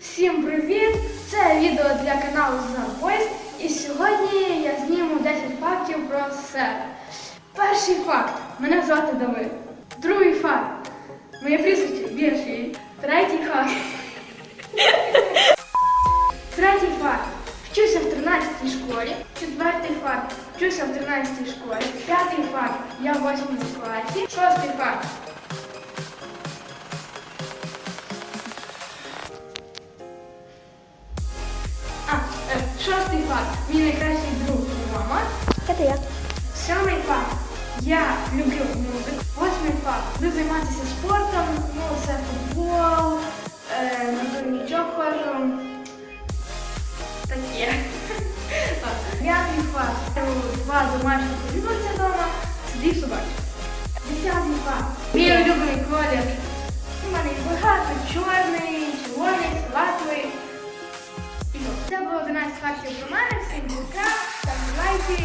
Всім привіт! Це відео для каналу Зарвойс. І сьогодні я зніму 10 фактів про себе. Перший факт. Мене звати Давид. Другий факт. Моє прізвище Бірші. Третій факт. Третій факт. Вчуся в 13 школі. Четвертий факт. Вчуся в 13 школі. П'ятий факт. Я в 8 класі. Шостий факт. Шостий факт. Мій найкращий друг Рома. Это я. Сьомий факт. Я люблю музику. Восьмий факт. Люблю займатися спортом. Ну, це футбол, е, на турнічок ходжу. Таке. П'ятий факт. Два домашніх улюбленця вдома. Дві собаки. Десятий факт. Мій улюблений колір. Це було 11 фактів про мене. Всім пока. Ставте лайки.